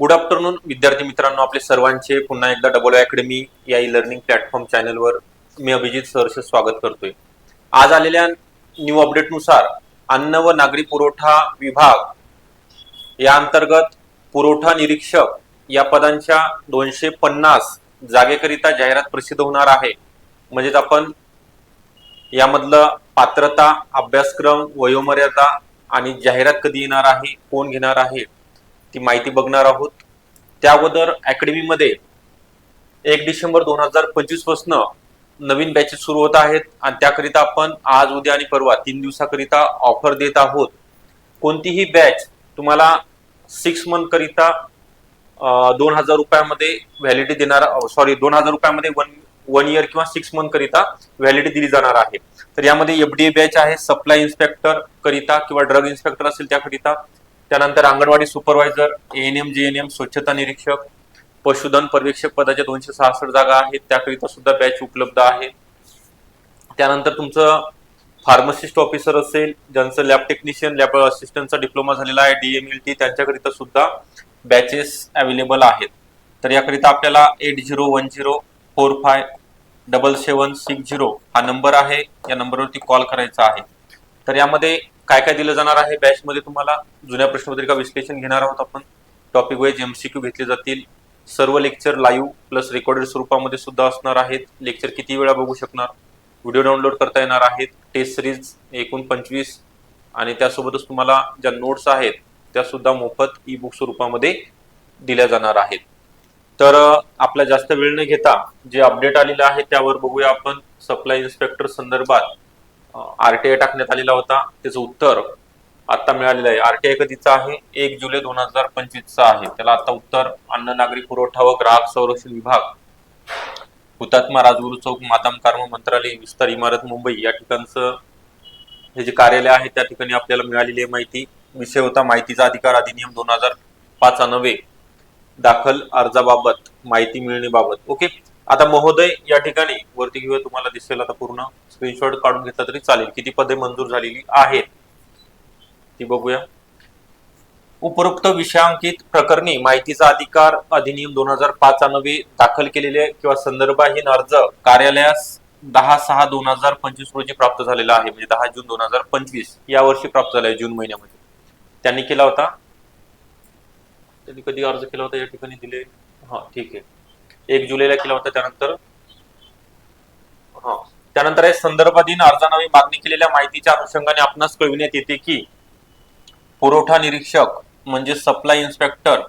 Good afternoon विद्यार्थी मित्रांनो. आपले सर्वांचे पुन्हा एकदा डबल अकॅडमी या ई लर्निंग प्लॅटफॉर्म चॅनलवर मी अभिजित सहर्ष स्वागत करतोय. आज आलेल्या न्यू अपडेटनुसार अन्न व नागरी पुरवठा विभाग या अंतर्गत पुरवठा निरीक्षक या पदांच्या दोनशे पन्नास जागेकरिता जाहिरात प्रसिद्ध होणार आहे. म्हणजेच आपण यामधलं पात्रता अभ्यासक्रम वयोमर्यादा आणि जाहिरात कधी येणार आहे कोण घेणार आहे ती माहिती बघणार आहोत. त्या अगोदर अकॅडमीमध्ये एक डिसेंबर दोन हजार पंचवीसपासून नवीन बॅचेस सुरू होत आहेत आणि त्याकरिता आपण आज उद्या आणि परवा तीन दिवसाकरिता ऑफर देत आहोत. कोणतीही बॅच तुम्हाला सिक्स मंथ करिता दोन हजार रुपयामध्ये व्हॅलिडिटी देणार सॉरी दोन हजार रुपयामध्ये वन वन इयर किंवा सिक्स मंथ करिता व्हॅलिडिटी दिली जाणार आहे. तर यामध्ये एफडीए बॅच आहे सप्लाय इन्स्पेक्टर करिता किंवा ड्रग इन्स्पेक्टर असेल त्याकरिता त्यानंतर अंगणवाडी सुपरवायझर एएनएम जेएनएम स्वच्छता निरीक्षक पशुधन पर्यवेक्षक पदाच्या दोनशे सहासष्ट जागा आहेत. त्याकरिता सुद्धा बॅच उपलब्ध आहे. त्यानंतर तुमचं फार्मसिस्ट ऑफिसर असेल ज्यांचं लॅब टेक्निशियन लॅब असिस्टंटचा डिप्लोमा झालेला आहे डीएमएल टी त्यांच्याकरिता सुद्धा बॅचेस अवेलेबल आहेत. तर याकरिता आपल्याला eight zero one zero four five double seven six zero हा नंबर आहे. या नंबरवरती कॉल करायचा आहे. तर यामध्ये काय काय दिलं जाणार आहे? बॅचमध्ये तुम्हाला जुन्या प्रश्नपत्रिका विश्लेषण घेणार आहोत आपण. टॉपिक वाईज एमसीक्यू घेतले जातील. सर्व लेक्चर लाईव्ह प्लस रेकॉर्डेड स्वरूपामध्ये सुद्धा असणार आहेत. लेक्चर किती वेळा बघू शकणार? व्हिडिओ डाउनलोड करता येणार आहेत. टेस्ट सिरीज एकूण पंचवीस. आणि त्यासोबतच तुम्हाला ज्या नोट्स आहेत त्या सुद्धा मोफत ई बुक स्वरूपामध्ये दिल्या जाणार आहेत. तर आपला जास्त वेळ न घेता जे अपडेट आलेलं आहे त्यावर बघूया आपण. सप्लाय इन्स्पेक्टर संदर्भात आरटीआय टाकण्यात आलेला होता. त्याचं उत्तर आता मिळालेलं आहे. आरटीआय कधीचा आहे? एक जुलै दोन हजार पंचवीसचा आहे. त्याला आता उत्तर अन्न नागरी पुरवठा व ग्राहक संरक्षण विभाग हुतात्मा राजगुरू चौक मादाम कार्म मंत्रालय विस्तार इमारत मुंबई या ठिकाणचं हे जे कार्यालय आहे त्या ठिकाणी आपल्याला मिळालेली आहे माहिती. विषय होता माहितीचा अधिकार अधिनियम दोन हजार पाच नव्हे. दाखल अर्जाबाबत माहिती मिळण्याबाबत. ओके? आता महोदय या ठिकाणी वरती घेऊया तुम्हाला दिसेल आता पूर्ण स्क्रीनशॉट काढून घेतला तरी चालेल. किती पदे मंजूर झालेली आहेत? ती बघूया. उपरोक्त विषयांकित प्रकरणी माहितीचा अधिकार अधिनियम दोन हजार पाच नवे दाखल केलेले किंवा संदर्भहीन अर्ज कार्यालयास दहा सहा दोन हजार पंचवीस रोजी प्राप्त झालेला आहे. म्हणजे दहा जून दोन हजार पंचवीस या वर्षी प्राप्त झाला आहे जून महिन्यामध्ये. त्यांनी केला होता? त्यांनी कधी अर्ज केला होता या ठिकाणी दिले? हा ठीक आहे. एक जुलैला केला होता त्यानंतर. त्यानंतर आहे संदर्भाधीन अर्जानावे मागणी केलेल्या माहितीच्या अनुषंगाने आपणास कळविण्यात येते की पुरवठा निरीक्षक म्हणजे सप्लाय इन्स्पेक्टर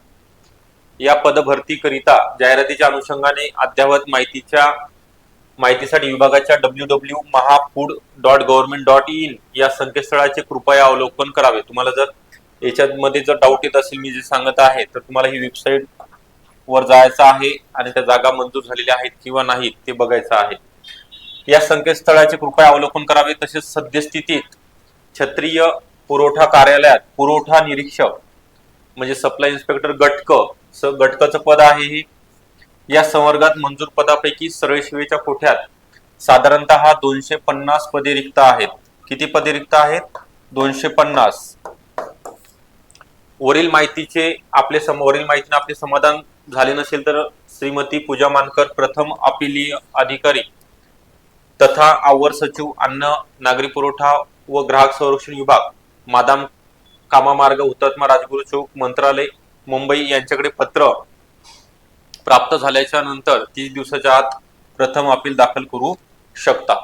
या पदभरतीकरिता जाहिरातीच्या अनुषंगाने अद्ययावत माहितीच्या माहितीसाठी विभागाच्या W W Mahafood dot government dot in या संकेतस्थळाचे कृपया अवलोकन करावे. तुम्हाला जर याच्यामध्ये जर डाऊट येत असेल मी जे सांगत आहे तर तुम्हाला ही वेबसाईट वर जायचं आहे आणि त्या जागा मंजूर झालेल्या आहेत किंवा नाहीत ते बघायचं आहे. या संकेतस्थळाचे कृपया अवलोकन करावे. तसेच सद्यस्थितीत क्षत्रिय पुरवठा कार्यालयात पुरवठा निरीक्षक म्हणजे सप्लाय इन्स्पेक्टर गटक स गटकचं पद आहे. हे या संवर्गात मंजूर पदापैकी सरळ शिवेच्या कोठ्यात साधारणतः दोनशे पन्नास पदे रिक्त आहेत. किती पदे रिक्त आहेत? दोनशे पन्नास. वरील माहितीचे आपले वरील माहितीने आपले समाधान झाले नसेल तर श्रीमती पूजा मानकर प्रथम अपिलीय अधिकारी तथा आवर सचिव अन्न नागरी पुरवठा व ग्राहक संरक्षण विभाग मादाम कामामार्ग हुतात्मा राजगुरू चौक मंत्रालय मुंबई यांच्याकडे पत्र प्राप्त झाल्याच्यानंतर तीस दिवसाच्या आत प्रथम अपील दाखल करू शकता.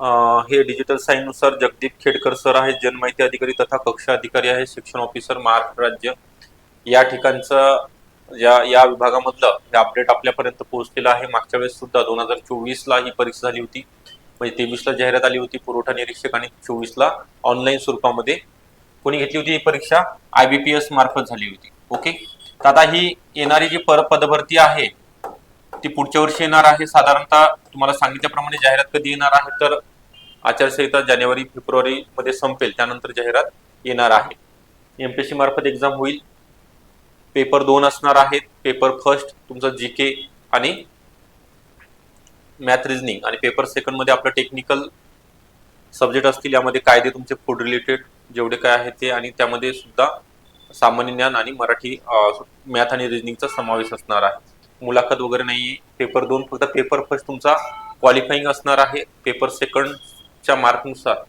हे डिजिटल साईननुसार जगदीप खेडकर सर आहेत जनमाहिती अधिकारी तथा कक्ष अधिकारी आहे शिक्षण ऑफिसर महाराष्ट्र राज्य. या ठिकाणचं या या विभागामधलं हे अपडेट आपल्यापर्यंत पोहोचलेलं आहे. मागच्या वेळेस सुद्धा दोन हजार चोवीसला ही परीक्षा झाली होती. म्हणजे तेवीसला जाहिरात आली होती पुरवठा निरीक्षक आणि चोवीसला ऑनलाईन स्वरूपामध्ये. कोणी घेतली होती ही परीक्षा? आय बी पी एस मार्फत झाली होती. ओके? तर आता ही येणारी जी पर पदभरती आहे ती पुढच्या वर्षी येणार आहे. साधारणतः तुम्हाला सांगितल्याप्रमाणे जाहिरात कधी येणार आहे तर आचारसंहिता जानेवारी फेब्रुवारी मध्ये संपेल त्यानंतर जाहिरात येणार आहे. एमपीएससी मार्फत एक्झाम होईल. पेपर दोन असणार आहेत. पेपर फर्स्ट तुमचा जी के आणि मॅथ रिझनिंग आणि पेपर सेकंडमध्ये आपलं टेक्निकल सब्जेक्ट असतील यामध्ये कायदे तुमचे फूड रिलेटेड जेवढे काय आहे ते आणि त्यामध्ये सुद्धा सामान्य ज्ञान आणि मराठी मॅथ आणि रिजनिंगचा समावेश असणार आहे. मुलाखत वगैरे नाही पेपर दोन फक्त पेपर फर्स्ट तुमचा क्वालिफाईंग असणार आहे. पेपर सेकंड च्या मार्कनुसार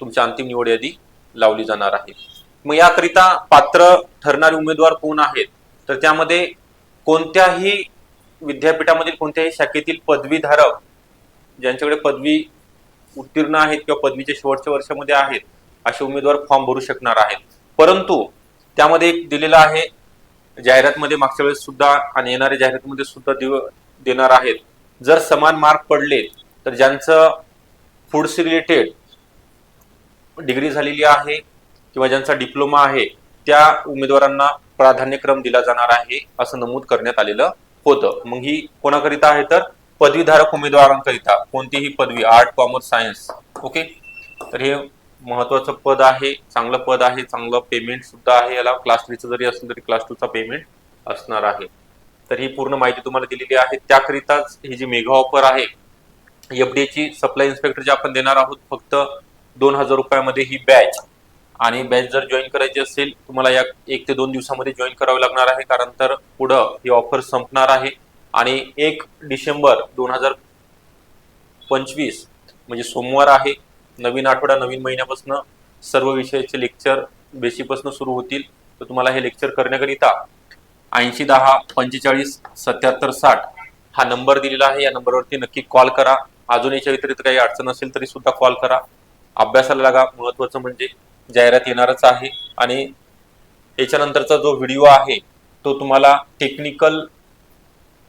तुमची अंतिम निवड यादी लावली जाणार आहे. मग याकरिता पात्र ठरणारे उमेदवार कोण आहेत? तर त्यामध्ये कोणत्याही विद्यापीठामधील कोणत्याही शाखेतील पदवीधारक ज्यांच्याकडे पदवी उत्तीर्ण आहेत किंवा पदवीच्या शेवटच्या वर्षामध्ये आहेत असे उमेदवार फॉर्म भरू शकणार आहेत. परंतु त्यामध्ये एक दिलेलं आहे जाहिरातमध्ये मागच्या वेळेस सुद्धा आणि येणाऱ्या जाहिरातीमध्ये सुद्धा देणार आहेत. जर समान मार्क पडले तर ज्यांचं फूडशी रिलेटेड डिग्री झालेली आहे किंवा ज्यांचा डिप्लोमा आहे त्या उमेदवारांना प्राधान्यक्रम दिला जाणार आहे असं नमूद करण्यात आलेलं होतं. मग ही कोणाकरिता आहे तर पदवीधारक उमेदवारांकरिता कोणतीही पदवी आर्ट कॉमर्स सायन्स ओके तर हे महत्वाचं पद आहे चांगलं पद आहे चांगलं पेमेंट सुद्धा आहे. याला क्लास थ्रीचं जरी असलं तरी क्लास टूचा पेमेंट असणार आहे. तर ही पूर्ण माहिती तुम्हाला दिलेली आहे. त्याकरिताच ही जी मेगा ऑफर आहे एफडीएची सप्लाय इन्स्पेक्टर जे आपण देणार आहोत फक्त दोन हजार रुपयामध्ये ही बॅच आणि बॅच जर जॉईन करायची असेल तुम्हाला या एक ते दोन दिवसामध्ये जॉईन करावं लागणार आहे कारण तर पुढं ही ऑफर संपणार आहे. आणि एक डिसेंबर दोन हजार पंचवीस म्हणजे सोमवार आहे नवीन आठवडा नवीन महिन्यापासून सर्व विषयाचे लेक्चर बेसिकपासून सुरू होतील. तर तुम्हाला हे लेक्चर करण्याकरिता ऐंशी दहा पंचेचाळीस सत्याहत्तर साठ हा नंबर दिलेला आहे. या नंबरवरती नक्की कॉल करा. अजून याच्या व्यतिरिक्त काही अडचण असेल तरी सुद्धा कॉल करा. अभ्यासाला लागा. महत्वाचं म्हणजे जाहिरात येणारच आहे आणि याच्यानंतरचा जो व्हिडिओ आहे तो तुम्हाला टेक्निकल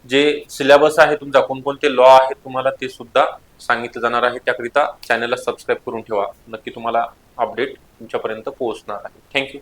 जे सिलेबस आहे तुमचा कोणकोणते लॉ आहेत तुम्हाला ते सुद्धा सांगितलं जाणार आहे. त्याकरिता चॅनलला सबस्क्राईब करून ठेवा. नक्की तुम्हाला अपडेट तुमच्यापर्यंत पोहोचणार आहे. थँक्यू